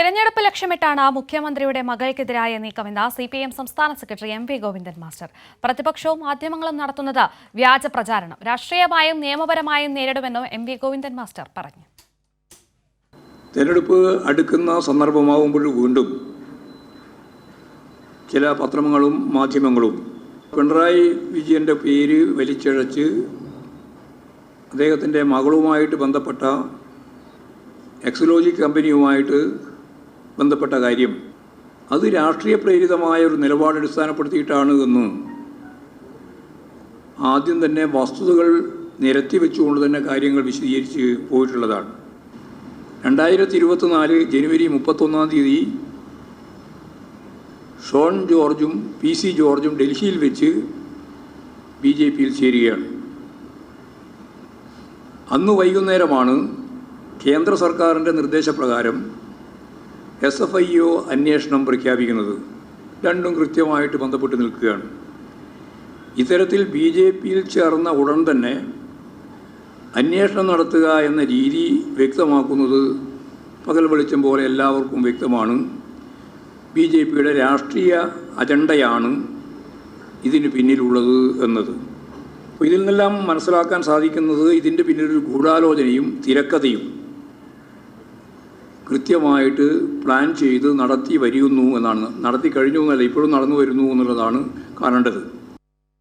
തിരഞ്ഞെടുപ്പ് ലക്ഷ്യമിട്ടാണ് മുഖ്യമന്ത്രിയുടെ മകൾക്കെതിരായ നീക്കമെന്ന് സി പി എം സംസ്ഥാന secretary M V Govindan master. പ്രതിപക്ഷവും മാധ്യമങ്ങളും നടത്തുന്നത് വ്യാജ പ്രചാരണം. രാഷ്ട്രീയമായും നിയമപരമായും നേരിടുമെന്നും എം വി ഗോവിന്ദൻ മാസ്റ്റർ പറഞ്ഞു. തെരഞ്ഞെടുപ്പ് അടുക്കുന്ന സന്ദർഭമാകുമ്പോൾ വീണ്ടും ചില പത്രങ്ങളും മാധ്യമങ്ങളും പിണറായി വിജയന്റെ പേര് വലിച്ചഴച്ച് അദ്ദേഹത്തിന്റെ മകളുമായിട്ട് ബന്ധപ്പെട്ട എക്സലോജി കമ്പനിയുമായിട്ട് ബന്ധപ്പെട്ട കാര്യം അത് രാഷ്ട്രീയ പ്രേരിതമായ ഒരു നിലപാട് അടിസ്ഥാനപ്പെടുത്തിയിട്ടാണ് എന്ന് ആദ്യം തന്നെ വസ്തുതകൾ നിരത്തി വെച്ചുകൊണ്ട് തന്നെ കാര്യങ്ങൾ വിശദീകരിച്ച് പോയിട്ടുള്ളതാണ്. രണ്ടായിരത്തി ഇരുപത്തിനാല് ജനുവരി മുപ്പത്തൊന്നാം തീയതി ഷോൺ ജോർജും പി സി ജോർജും ഡൽഹിയിൽ വെച്ച് ബി ജെ പിയിൽ ചേരുകയാണ്. അന്ന് വൈകുന്നേരമാണ് കേന്ദ്ര സർക്കാരിന്റെ നിർദ്ദേശപ്രകാരം എസ് എഫ് ഐ ഒ അന്വേഷണം പ്രഖ്യാപിക്കുന്നത് രണ്ടും കൃത്യമായിട്ട് ബന്ധപ്പെട്ട് നിൽക്കുകയാണ്. ഇത്തരത്തിൽ ബി ജെ പിയിൽ ചേർന്ന ഉടൻ തന്നെ അന്വേഷണം നടത്തുക എന്ന രീതി വ്യക്തമാക്കുന്നത് പകൽ വെളിച്ചം പോലെ എല്ലാവർക്കും വ്യക്തമാണ്. ബി ജെ പിയുടെ രാഷ്ട്രീയ അജണ്ടയാണ് ഇതിന് പിന്നിലുള്ളത് എന്നത്. ഇതിൽ നിന്നെല്ലാം മനസ്സിലാക്കാൻ സാധിക്കുന്നത് ഇതിന്റെ പിന്നിലൊരു ഗൂഢാലോചനയും തിരക്കഥയും കൃത്യമായിട്ട് പ്ലാൻ ചെയ്ത് നടത്തി വരുന്നു എന്നാണ്. നടത്തി കഴിഞ്ഞു എന്നല്ല ഇപ്പോഴും നടന്നു വരുന്നു എന്നുള്ളതാണ് കാണേണ്ടത്.